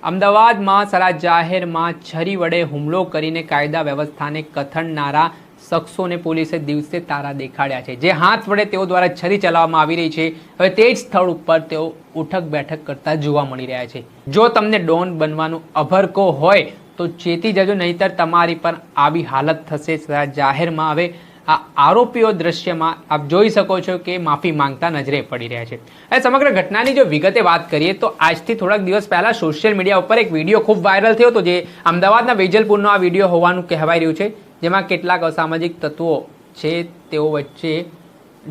અમદાવાદમાં સરા જાહેરમાં છરી વડે હુમલો કરીને કાયદા વ્યવસ્થાને કથણનારા શખ્સોને પોલીસે દિવસે તારા દેખાડ્યા છે. જે હાથ વડે તેઓ દ્વારા છરી ચલાવવામાં આવી રહી છે. હવે તે જ સ્થળ ઉપર તેઓ ઉઠક બેઠક કરતા જોવા મળી રહ્યા છે. જો તમને ડોન બનવાનું અભરકો હોય તો ચેતી જજો, નહીતર તમારી પર આવી હાલત થશે. સરા જાહેરમાં હવે આ આરોપીઓ દ્રશ્યમાં આપ જોઈ શકો છો કે માફી માંગતા નજરે પડી રહ્યા છે. અને સમગ્ર ઘટનાની જો વિગતે વાત કરીએ તો આજથી થોડાક દિવસ પહેલા સોશિયલ મીડિયા ઉપર એક વીડિયો ખૂબ વાયરલ થયો હતો જે અમદાવાદના વેજલપુરનો આ વીડિયો હોવાનું કહેવાય રહ્યું છે. જેમાં કેટલાક અસામાજિક તત્વો છે, તેઓ વચ્ચે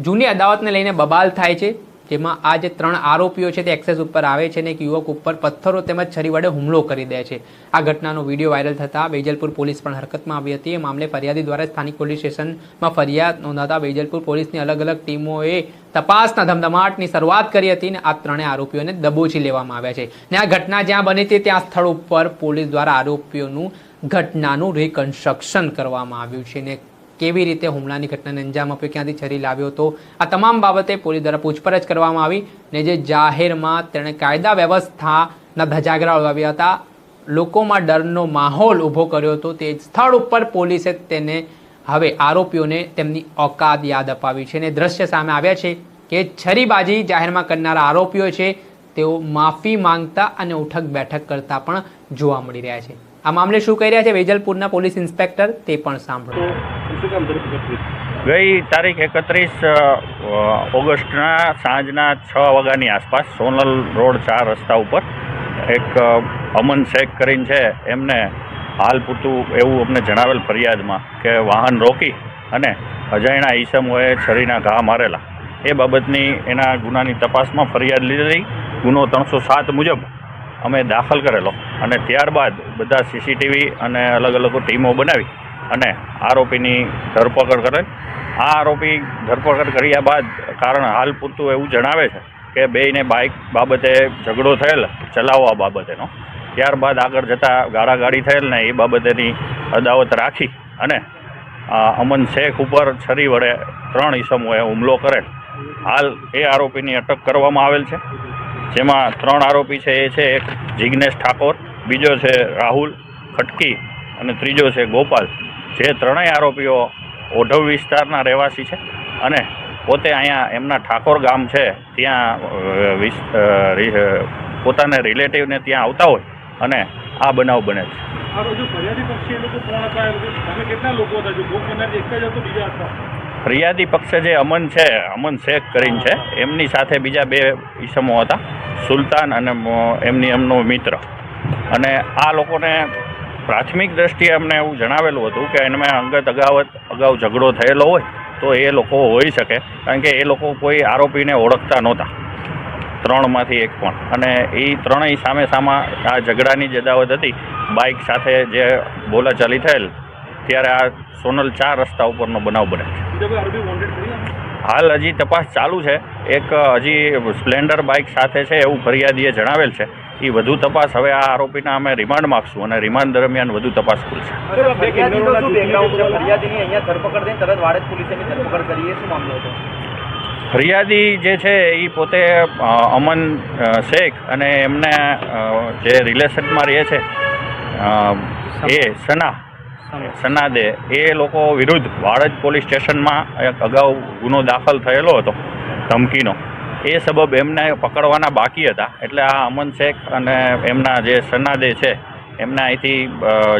જૂની અદાવતને લઈને બબાલ થાય છે. જેમાં આ જે ત્રણ આરોપીઓ છે તે એક્સેસ ઉપર આવે છે અને એક યુવક ઉપર પથ્થરો તેમજ છરી વડે હુમલો કરી દે છે. આ ઘટનાનો વીડિયો વાયરલ થતાં વેજલપુર પોલીસ પણ હરકતમાં આવી હતી. એ મામલે ફરિયાદી દ્વારા સ્થાનિક પોલીસ સ્ટેશનમાં ફરિયાદ નોંધાતા વેજલપુર પોલીસની અલગ અલગ ટીમોએ તપાસના ધમધમાટની શરૂઆત કરી હતી અને આ ત્રણેય આરોપીઓને દબોચી લેવામાં આવ્યા છે. ને આ ઘટના જ્યાં બની હતી ત્યાં સ્થળ ઉપર પોલીસ દ્વારા આરોપીઓનું ઘટનાનું રિકન્સ્ટ્રક્શન કરવામાં આવ્યું છે. ને કેવી રીતે હુમલાની ઘટનાને અંજામ આપ્યો, ક્યાંથી છરી લાવ્યો હતો? આ તમામ બાબતે પોલીસ દ્વારા પૂછપરછ કરવામાં આવી ને જે જાહેરમાં તેણે કાયદા વ્યવસ્થાના ધજાગરા ઉડાવ્યા હતા, લોકોમાં ડરનો માહોલ ઊભો કર્યો હતો. તે સ્થળ ઉપર પોલીસે તેને, હવે આરોપીઓને તેમની ઓકાત યાદ અપાવી છે અને દ્રશ્ય સામે આવ્યા છે કે છરીબાજી જાહેરમાં કરનારા આરોપીઓ છે. તેઓ માફી માંગતા અને ઉઠક બેઠક કરતા પણ જોવા મળી રહ્યા છે. આ મામલે શું કહી રહ્યા છે? વેજલપુરના પોલીસ ઇન્સ્પેક્ટર તે પણ સાંભળો. ગઈ તારીખ એકત્રીસ ઓગસ્ટના સાંજના છ વાગ્યાની આસપાસ સોનલ રોડ ચાર રસ્તા ઉપર એક અમન શેખ કરીને છે, એમને હાલ પૂરતું એવું અમને જણાવેલ ફરિયાદમાં કે વાહન રોકી અને અજાણ્યા ઈસમોએ છરીના ઘા મારેલા. એ બાબતની એના ગુનાની તપાસમાં ફરિયાદ લીધેલી. ગુનો ત્રણસો સાત મુજબ અમે દાખલ કરેલો અને ત્યારબાદ બધા સીસીટીવી અને અલગ અલગ ટીમો બનાવી અને આરોપીની ધરપકડ કરેલ. આ આરોપી ધરપકડ કર્યા બાદ કારણ હાલ પૂરતું એવું જણાવે છે કે બેયને બાઇક બાબતે ઝઘડો થયેલ, ચલાવવા બાબતેનો. ત્યારબાદ આગળ જતાં ગાળાગાળી થયેલ ને એ બાબતેની અદાવત રાખી અને અમન શેખ ઉપર છરી વડે ત્રણ ઈસમોએ હુમલો કરેલ. હાલ એ આરોપીની અટક કરવામાં આવેલ છે. જેમાં ત્રણ આરોપી છે, એ છે એક જિગ્નેશ ઠાકોર, બીજો છે રાહુલ ખટકી અને ત્રીજો છે ગોપાલ. જે ત્રણેય આરોપીઓ ઓઢવ વિસ્તારના રહેવાસી છે અને પોતે અહીંયા એમના ઠાકોર ગામ છે ત્યાં પોતાના રિલેટિવને ત્યાં આવતા હોય અને આ બનાવ બને છે. ફરિયાદી પક્ષે જે અમન છે અમન શેખ કરીને છે એમની સાથે બીજા બે ઈસમો હતા સુલતાન અને એમની એમનો મિત્ર. અને આ લોકોને પ્રાથમિક દ્રષ્ટિએ અમને એવું જણાવેલું હતું કે એમાં અંગત અગાવત અગાઉ ઝઘડો થયેલો હોય તો એ લોકો હોઈ શકે, કારણ કે એ લોકો કોઈ આરોપીને ઓળખતા નહોતા. ત્રણમાંથી એક પણ. અને એ ત્રણેય સામે સામા આ ઝઘડાની જદાવત હતી, બાઇક સાથે જે બોલાચાલી થયેલ, ત્યારે આ સોનલ ચાર રસ્તા ઉપરનો બનાવ બને? હાલ હજી તપાસ ચાલુ છે. એક હજી સ્પ્લેન્ડર બાઇક સાથે છે એવું ફરિયાદીએ જણાવેલ છે. એ વધુ તપાસ. હવે આ આરોપીના અમે રિમાન્ડ માગશું અને રિમાન્ડ દરમિયાન વધુ તપાસ ખુલશે. ફરિયાદી જે છે એ પોતે અમન શેખ અને એમને જે રિલેશનમાં રહે છે એ સના સનાદે એ લોકો વિરુદ્ધ વાડજ પોલીસ સ્ટેશનમાં એક અગાઉ ગુનો દાખલ થયેલો હતો ધમકીનો. એ સબબ એમને પકડવાના બાકી હતા. એટલે આ અમન શેખ અને એમના જે સનાદે છે, એમને અહીંથી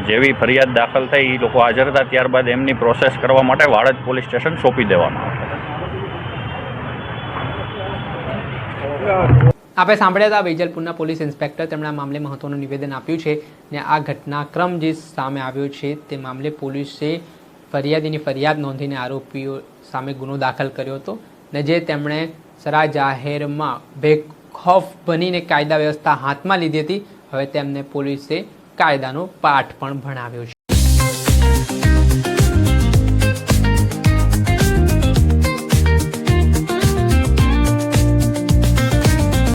જેવી ફરિયાદ દાખલ થઈ એ લોકો હાજર હતા. ત્યારબાદ એમની પ્રોસેસ કરવા માટે વાડજ પોલીસ સ્ટેશન સોંપી દેવામાં આપણે સાંભળ્યા હતા, વેજલપુરના પોલીસ ઇન્સ્પેક્ટર તેમણે આ મામલે મહત્વનું નિવેદન આપ્યું છે ને આ ઘટનાક્રમ જે સામે આવ્યો છે, તે મામલે પોલીસે ફરિયાદીની ફરિયાદ નોંધીને આરોપીઓ સામે ગુનો દાખલ કર્યો હતો. ને જે તેમણે સરા જાહેરમાં બેખોફ બનીને કાયદા વ્યવસ્થા હાથમાં લીધી હતી, હવે તેમને પોલીસે કાયદાનો પાઠ પણ ભણાવ્યો છે.